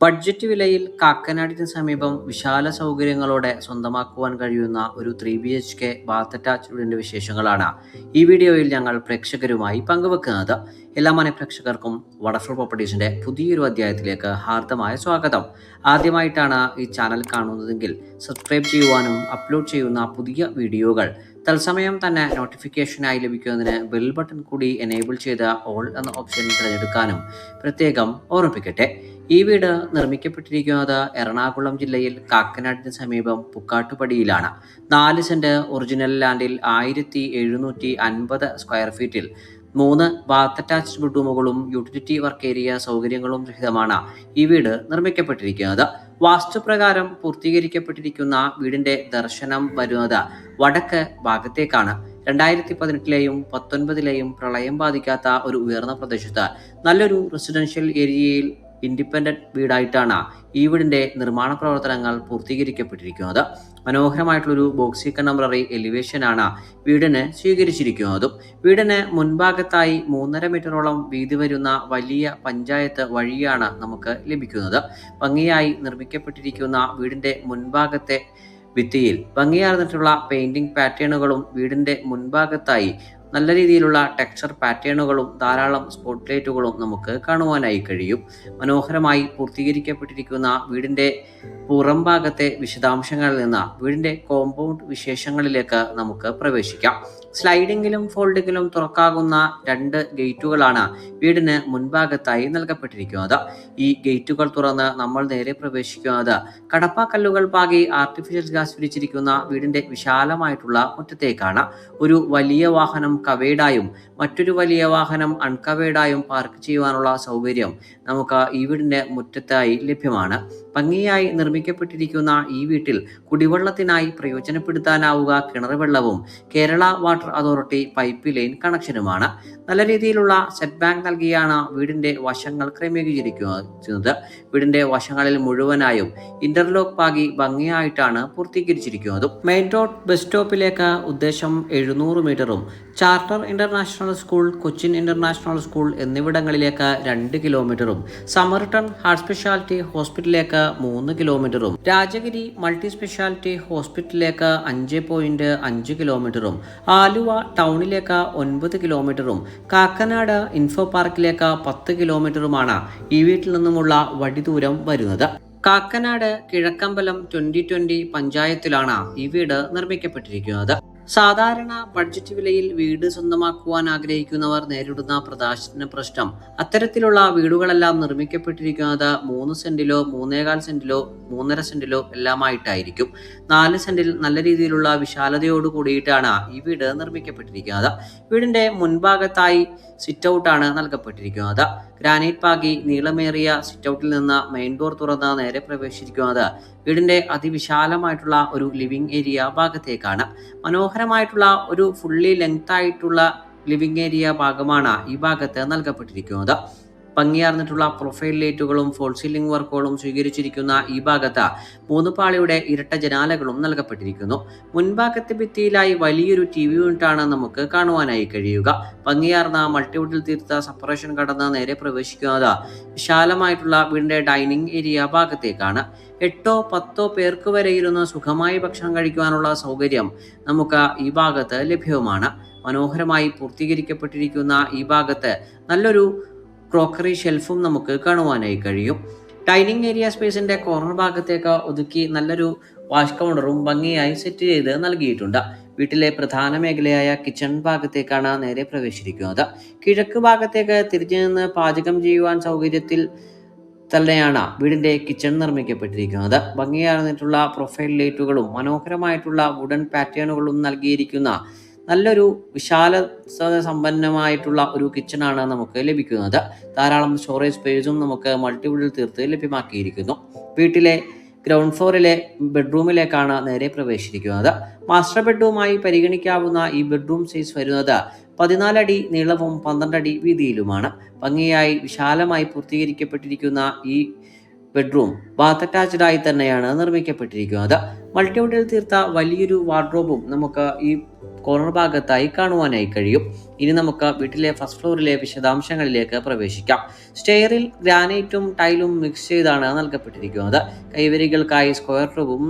Budget വിലയിൽ കാക്കനാടിന് സമീപം വിശാല സൗകര്യങ്ങളോടെ സ്വന്തമാക്കുവാൻ കഴിയുന്ന ഒരു three B H K bath attach വീടിന്റെ വിശേഷങ്ങളാണ് ഈ വീഡിയോയിൽ ഞങ്ങൾ പ്രേക്ഷകരുമായി പങ്കുവെക്കുന്നത്. എല്ലാ മന പ്രേക്ഷകർക്കും വടഫർ പ്രോപ്പർട്ടീസിന്റെ പുതിയൊരു അധ്യായത്തിലേക്ക് ഹാർദമായ സ്വാഗതം. ആദ്യമായിട്ടാണ് ഈ ചാനൽ കാണുന്നതെങ്കിൽ സബ്സ്ക്രൈബ് ചെയ്യുവാനും അപ്ലോഡ് ചെയ്യുന്ന പുതിയ വീഡിയോകൾ തത്സമയം തന്നെ നോട്ടിഫിക്കേഷനായി ലഭിക്കുന്നതിന് ബെൽ ബട്ടൺ കൂടി എനേബിൾ ചെയ്ത ഓൾ എന്ന ഓപ്ഷൻ തിരഞ്ഞെടുക്കാനും പ്രത്യേകം ഓർമ്മിപ്പിക്കട്ടെ. ഈ വീട് നിർമ്മിക്കപ്പെട്ടിരിക്കുന്നത് എറണാകുളം ജില്ലയിൽ കാക്കനാടിന് സമീപം പുക്കാട്ടുപടിയിലാണ്. നാല് സെന്റ് ഒറിജിനൽ ലാൻഡിൽ ആയിരത്തി എഴുന്നൂറ്റി അൻപത് സ്ക്വയർ ഫീറ്റിൽ മൂന്ന് ബാത്ത് അറ്റാച്ച്ഡ് ബെഡ്റൂമുകളും യൂട്ടിലിറ്റി വർക്ക് ഏരിയ സൗകര്യങ്ങളും രഹിതമാണ് ഈ വീട് നിർമ്മിക്കപ്പെട്ടിരിക്കുന്നത്. വാസ്തുപ്രകാരം പൂർത്തീകരിക്കപ്പെട്ടിരിക്കുന്ന വീടിന്റെ ദർശനം വരുന്നത് വടക്ക് ഭാഗത്തേക്കാണ്. രണ്ടായിരത്തി പതിനെട്ടിലെയും പത്തൊൻപതിലെയും പ്രളയം ബാധിക്കാത്ത ഒരു ഉയർന്ന പ്രദേശത്ത് നല്ലൊരു റെസിഡൻഷ്യൽ ഏരിയയിൽ ഇൻഡിപെൻഡന്റ് വീടായിട്ടാണ് ഈ വീടിന്റെ നിർമ്മാണ പ്രവർത്തനങ്ങൾ പൂർത്തീകരിക്കപ്പെട്ടിരിക്കുന്നത്. മനോഹരമായിട്ടുള്ളൊരു ബോക്സി കണ്ടംപററി എലിവേഷനാണ് വീടിന് സ്വീകരിച്ചിരിക്കുന്നതും. വീടിന് മുൻഭാഗത്തായി മൂന്നര മീറ്ററോളം വീതി വരുന്ന വലിയ പഞ്ചായത്ത് വഴിയാണ് നമുക്ക് ലഭിക്കുന്നത്. ഭംഗിയായി നിർമ്മിക്കപ്പെട്ടിരിക്കുന്ന വീടിന്റെ മുൻഭാഗത്തെ ഭിത്തിയിൽ ഭംഗിയാർന്നിട്ടുള്ള പെയിന്റിംഗ് പാറ്റേണുകളും വീടിന്റെ മുൻഭാഗത്തായി നല്ല രീതിയിലുള്ള ടെക്സ്ചർ പാറ്റേണുകളും ധാരാളം സ്പോട്ട് ലൈറ്റുകളും നമുക്ക് കാണുവാനായി കഴിയും. മനോഹരമായി പൂർത്തീകരിക്കപ്പെട്ടിരിക്കുന്ന വീടിന്റെ പുറംഭാഗത്തെ വിശദാംശങ്ങളിൽ നിന്ന് വീടിന്റെ കോമ്പൗണ്ട് വിശേഷങ്ങളിലേക്ക് നമുക്ക് പ്രവേശിക്കാം. സ്ലൈഡിങ്ങിലും ഫോൾഡിങ്ങിലും തുറക്കാകുന്ന രണ്ട് ഗേറ്റുകളാണ് വീടിന് മുൻഭാഗത്തായി നൽകപ്പെട്ടിരിക്കുന്നത്. ഈ ഗേറ്റുകൾ തുറന്ന് നമ്മൾ നേരെ പ്രവേശിക്കുന്നത് കടപ്പാക്കല്ലുകൾ പാകി ആർട്ടിഫിഷ്യൽ ഗ്യാസ് പിടിച്ചിരിക്കുന്ന വീടിന്റെ വിശാലമായിട്ടുള്ള മുറ്റത്തേക്കാണ്. ഒരു വലിയ വാഹനം കവേഡായും മറ്റൊരു വലിയ വാഹനം അൺകവേഡായും പാർക്ക് ചെയ്യുവാനുള്ള സൗകര്യം നമുക്ക് ഈ വീടിന്റെ മുറ്റത്തായി ലഭ്യമാണ്. ഭംഗിയായി നിർമ്മിക്കപ്പെട്ടിരിക്കുന്ന ഈ വീട്ടിൽ കുടിവെള്ളത്തിനായി പ്രയോജനപ്പെടുത്താനാവുക കിണറുവെള്ളവും Kerala water authority pipe line കണക്ഷനുമാണ്. നല്ല രീതിയിലുള്ള സെറ്റ് ബാങ്ക് നൽകിയാണ് വീടിന്റെ വശങ്ങൾ ക്രമീകരിച്ചിരിക്കുന്നത്. വീടിന്റെ വശങ്ങളിൽ മുഴുവനായും ഇന്റർലോക്ക് പാകി ഭംഗിയായിട്ടാണ് പൂർത്തീകരിച്ചിരിക്കുന്നതും. മെയിൻ റോഡ് ബസ് സ്റ്റോപ്പിലേക്ക് ഉദ്ദേശം എഴുന്നൂറ് മീറ്ററും charter international school Cochin international school എന്നിവിടങ്ങളിലേക്ക് രണ്ട് കിലോമീറ്ററും സമർട്ടൺ ഹാർട്ട് സ്പെഷ്യാലിറ്റി ഹോസ്പിറ്റലിലേക്ക് മൂന്ന് കിലോമീറ്ററും രാജഗിരി മൾട്ടി സ്പെഷ്യാലിറ്റി ഹോസ്പിറ്റലിലേക്ക് അഞ്ച് പോയിന്റ് അഞ്ച് കിലോമീറ്ററും ആലുവ ടൗണിലേക്ക് ഒൻപത് കിലോമീറ്ററും കാക്കനാട് ഇൻഫോ പാർക്കിലേക്ക് പത്ത് കിലോമീറ്ററുമാണ് ഈ വീട്ടിൽ നിന്നുമുള്ള വടി ദൂരം വരുന്നത്. കാക്കനാട് കിഴക്കമ്പലം ട്വന്റി ട്വന്റി പഞ്ചായത്തിലാണ് ഈ വീട് നിർമ്മിക്കപ്പെട്ടിരിക്കുന്നത്. സാധാരണ ബഡ്ജറ്റ് വിലയിൽ വീട് സ്വന്തമാക്കുവാൻ ആഗ്രഹിക്കുന്നവർ നേരിടുന്ന പ്രദാശത്തിന് പ്രശ്നം. അത്തരത്തിലുള്ള വീടുകളെല്ലാം നിർമ്മിക്കപ്പെട്ടിരിക്കുന്നത് മൂന്ന് സെന്റിലോ മൂന്നേകാൽ സെന്റിലോ മൂന്നര സെന്റിലോ എല്ലാമായിട്ടായിരിക്കും. നാല് സെന്റിൽ നല്ല രീതിയിലുള്ള വിശാലതയോട് കൂടിയിട്ടാണ് ഈ വീട് നിർമ്മിക്കപ്പെട്ടിരിക്കുന്നത്. വീടിന്റെ മുൻഭാഗത്തായി സിറ്റ് ഔട്ടാണ് നൽകപ്പെട്ടിരിക്കുന്നത്. ഗ്രാനൈറ്റ് പാകി നീളമേറിയ സിറ്റ് ഔട്ടിൽ നിന്ന് മെയിൻ ഡോർ തുറന്ന് നേരെ പ്രവേശിച്ചിരിക്കുന്നത് വീടിന്റെ അതിവിശാലമായിട്ടുള്ള ഒരു ലിവിംഗ് ഏരിയ ഭാഗത്തേക്കാണ്. മനോഹരമായിട്ടുള്ള ഒരു ഫുള്ളി ലെങ്ത് ആയിട്ടുള്ള ലിവിംഗ് ഏരിയ ഭാഗമാണ് ഈ ഭാഗത്ത് നൽകപ്പെട്ടിരിക്കുന്നത്. ഭംഗിയാർന്നിട്ടുള്ള പ്രൊഫൈൽ ലൈറ്റുകളും ഫോൾ സീലിംഗ് വർക്കുകളും സ്വീകരിച്ചിരിക്കുന്ന ഈ ഭാഗത്ത് മൂന്ന് പാളിയുടെ ഇരട്ട ജനാലകളും നൽകപ്പെട്ടിരിക്കുന്നു. മുൻഭാഗത്തെ ഭിത്തിയിലായി വലിയൊരു ടി വി യൂണിറ്റാണ് നമുക്ക് കാണുവാനായി കഴിയുക. ഭംഗിയാർന്ന മൾട്ടിവുഡിൽ തീർത്ത സെപ്പറേഷൻ കടന്ന് നേരെ പ്രവേശിക്കുന്നത് വിശാലമായിട്ടുള്ള വീടിന്റെ ഡൈനിങ് ഏരിയ ഭാഗത്തേക്കാണ്. എട്ടോ പത്തോ പേർക്ക് വരെ ഇരുന്ന് സുഖമായി ഭക്ഷണം കഴിക്കുവാനുള്ള സൗകര്യം നമുക്ക് ഈ ഭാഗത്ത് ലഭ്യവുമാണ്. മനോഹരമായി പൂർത്തീകരിക്കപ്പെട്ടിരിക്കുന്ന ഈ ഭാഗത്ത് നല്ലൊരു ക്രോക്കറി ഷെൽഫും നമുക്ക് കാണുവാനായി കഴിയും. ഡൈനിങ് ഏരിയ സ്പേസിന്റെ കോർണർ ഭാഗത്തേക്ക് ഒതുക്കി നല്ലൊരു വാഷ് കൗണ്ടറും ഭംഗിയായി സെറ്റ് ചെയ്ത് നൽകിയിട്ടുണ്ട്. വീട്ടിലെ പ്രധാന മേഖലയായ കിച്ചൺ ഭാഗത്തേക്കാണ് നേരെ പ്രവേശിക്കുന്നത് കിഴക്ക് ഭാഗത്തേക്ക് തിരിഞ്ഞു നിന്ന് പാചകം ചെയ്യുവാൻ സൗകര്യത്തിൽ തന്നെയാണ് വീടിന്റെ കിച്ചൺ നിർമ്മിക്കപ്പെട്ടിരിക്കുന്നത്. ഭംഗിയാർന്നിട്ടുള്ള പ്രൊഫൈൽ ലൈറ്റുകളും മനോഹരമായിട്ടുള്ള വുഡൻ പാറ്റേണുകളും നൽകിയിരിക്കുന്ന നല്ലൊരു വിശാല സമ്പന്നമായിട്ടുള്ള ഒരു കിച്ചണാണ് നമുക്ക് ലഭിക്കുന്നത്. ധാരാളം സ്റ്റോറേജ് സ്പേസും നമുക്ക് മൾട്ടിവുഡിൽ തീർത്ത് ലഭ്യമാക്കിയിരിക്കുന്നു. വീട്ടിലെ ഗ്രൗണ്ട് ഫ്ലോറിലെ ബെഡ്റൂമിലേക്കാണ് നേരെ പ്രവേശിച്ചിരിക്കുന്നത്. മാസ്റ്റർ ബെഡ്റൂമായി പരിഗണിക്കാവുന്ന ഈ ബെഡ്റൂം സൈസ് വരുന്നത് പതിനാലടി നീളവും പന്ത്രണ്ടടി വീതിയിലുമാണ്. ഭംഗിയായി വിശാലമായി പൂർത്തീകരിക്കപ്പെട്ടിരിക്കുന്ന ഈ ബെഡ്റൂം ബാത്ത് അറ്റാച്ച്ഡായി തന്നെയാണ് നിർമ്മിക്കപ്പെട്ടിരിക്കുന്നത്. മൾട്ടിവുഡിൽ തീർത്ത വലിയൊരു വാർഡ്രോബും നമുക്ക് ഈ കോർണർ ഭാഗത്തായി കാണുവാനായി കഴിയും. ഇനി നമുക്ക് വീട്ടിലെ ഫസ്റ്റ് ഫ്ലോറിലെ വിശദാംശങ്ങളിലേക്ക് പ്രവേശിക്കാം. സ്റ്റെയറിൽ ഗ്രാനൈറ്റും ടൈലും മിക്സ് ചെയ്താണ് നൽകപ്പെട്ടിരിക്കുന്നത്. കൈവരികൾക്കായി സ്ക്വയർ ട്യൂബും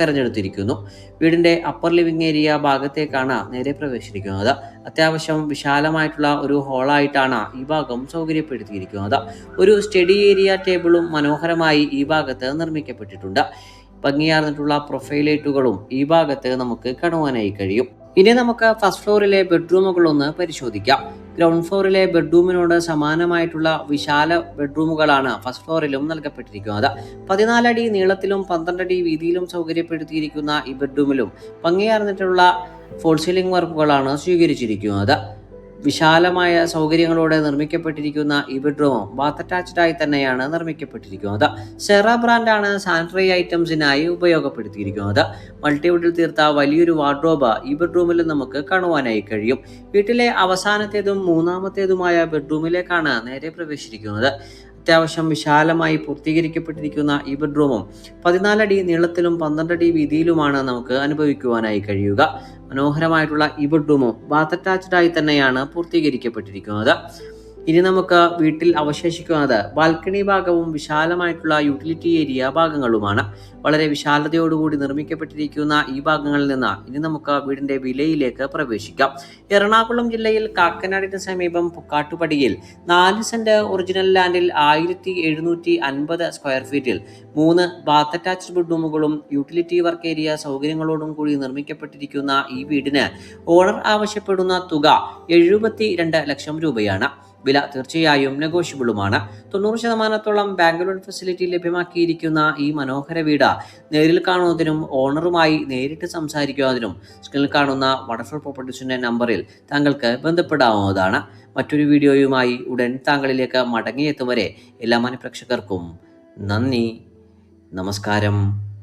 തെരഞ്ഞെടുത്തിരിക്കുന്നു. വീടിന്റെ അപ്പർ ലിവിംഗ് ഏരിയ ഭാഗത്തേക്കാണ് നേരെ പ്രവേശിക്കുന്നത് അത്യാവശ്യം വിശാലമായിട്ടുള്ള ഒരു ഹോളായിട്ടാണ് ഈ ഭാഗം സൗകര്യപ്പെടുത്തിയിരിക്കുന്നത്. ഒരു സ്റ്റഡി ഏരിയ ടേബിളും മനോഹരമായി ഈ ഭാഗത്ത് നിർമ്മിക്കപ്പെട്ടിട്ടുണ്ട്. ഭംഗിയാർന്നിട്ടുള്ള പ്രൊഫൈലൈറ്റുകളും ഈ ഭാഗത്ത് നമുക്ക് കാണുവാനായി കഴിയും. ഇനി നമുക്ക് ഫസ്റ്റ് ഫ്ലോറിലെ ബെഡ്റൂമുകൾ ഒന്ന് പരിശോധിക്കാം. ഗ്രൗണ്ട് ഫ്ലോറിലെ ബെഡ്റൂമിനോട് സമാനമായിട്ടുള്ള വിശാല ബെഡ്റൂമുകളാണ് ഫസ്റ്റ് ഫ്ലോറിലും നൽകപ്പെട്ടിരിക്കുന്നത്. പതിനാലടി നീളത്തിലും പന്ത്രണ്ടടി വീതിയിലും സൗകര്യപ്പെടുത്തിയിരിക്കുന്ന ഈ ബെഡ്റൂമിലും ഭംഗിയാർന്നിട്ടുള്ള ഫോൾ സീലിംഗ് വർക്കുകളാണ് സ്വീകരിച്ചിരിക്കുന്നത്. വിശാലമായ സൗകര്യങ്ങളോടെ നിർമ്മിക്കപ്പെട്ടിരിക്കുന്ന ഈ ബെഡ്റൂമും ബാത്ത് അറ്റാച്ച്ഡ് ആയി തന്നെയാണ് നിർമ്മിക്കപ്പെട്ടിരിക്കുന്നത്. സെറ ബ്രാൻഡാണ് സാനിറ്ററി ഐറ്റംസിനായി ഉപയോഗപ്പെടുത്തിയിരിക്കുന്നത്. മൾട്ടിവുഡിൽ തീർത്ത വലിയൊരു വാർഡ്രോബ് ഈ ബെഡ്റൂമിൽ നമുക്ക് കാണുവാനായി കഴിയും. വീട്ടിലെ അവസാനത്തേതും മൂന്നാമത്തേതുമായ ബെഡ്റൂമിലേക്കാണ് നേരെ പ്രവേശിച്ചിരിക്കുന്നത്. അത്യാവശ്യം വിശാലമായി പൂർത്തീകരിക്കപ്പെട്ടിരിക്കുന്ന ഈ ബെഡ്റൂമും പതിനാലടി നീളത്തിലും പന്ത്രണ്ടടി വീതിയിലുമാണ് നമുക്ക് അനുഭവിക്കുവാനായി കഴിയുക. മനോഹരമായിട്ടുള്ള ഈ ബെഡ്റൂമും ബാത്ത് അറ്റാച്ച്ഡായി തന്നെയാണ് പൂർത്തീകരിക്കപ്പെട്ടിരിക്കുന്നത്. ഇനി നമുക്ക് വീട്ടിൽ അവശേഷിക്കുന്നത് ബാൽക്കണി ഭാഗവും വിശാലമായിട്ടുള്ള യൂട്ടിലിറ്റി ഏരിയ ഭാഗങ്ങളുമാണ്. വളരെ വിശാലതയോടുകൂടി നിർമ്മിക്കപ്പെട്ടിരിക്കുന്ന ഈ ഭാഗങ്ങളിൽ നിന്ന് ഇനി നമുക്ക് വീടിന്റെ വിലയിലേക്ക് പ്രവേശിക്കാം. എറണാകുളം ജില്ലയിൽ കാക്കനാടിന് സമീപം പുക്കാട്ടുപടിയിൽ നാല് സെന്റ് ഒറിജിനൽ ലാൻഡിൽ ആയിരത്തി എഴുന്നൂറ്റി അൻപത് സ്ക്വയർ ഫീറ്റിൽ മൂന്ന് ബാത്ത് അറ്റാച്ച്ഡ് ബെഡ്റൂമുകളും യൂട്ടിലിറ്റി വർക്ക് ഏരിയ സൗകര്യങ്ങളോടും കൂടി നിർമ്മിക്കപ്പെട്ടിരിക്കുന്ന ഈ വീടിന് ഓണർ ആവശ്യപ്പെടുന്ന തുക എഴുപത്തി ലക്ഷം രൂപയാണ്. വില തീർച്ചയായും നെഗോഷ്യബിളുമാണ് തൊണ്ണൂറ് ശതമാനത്തോളം ബാങ്ക് ലോൺ ഫെസിലിറ്റി ലഭ്യമാക്കിയിരിക്കുന്ന ഈ മനോഹര വീട് നേരിൽ കാണുന്നതിനും ഓണറുമായി നേരിട്ട് സംസാരിക്കുന്നതിനും സ്ക്രീനിൽ കാണുന്ന വണ്ടർഫുൾ പ്രോപ്പർട്ടീസിന്റെ നമ്പറിൽ താങ്കൾക്ക് ബന്ധപ്പെടാവുന്നതാണ്. മറ്റൊരു വീഡിയോയുമായി ഉടൻ താങ്കളിലേക്ക് മടങ്ങിയെത്തും വരെ എല്ലാ മനഃപ്രേക്ഷകർക്കും നന്ദി. നമസ്കാരം.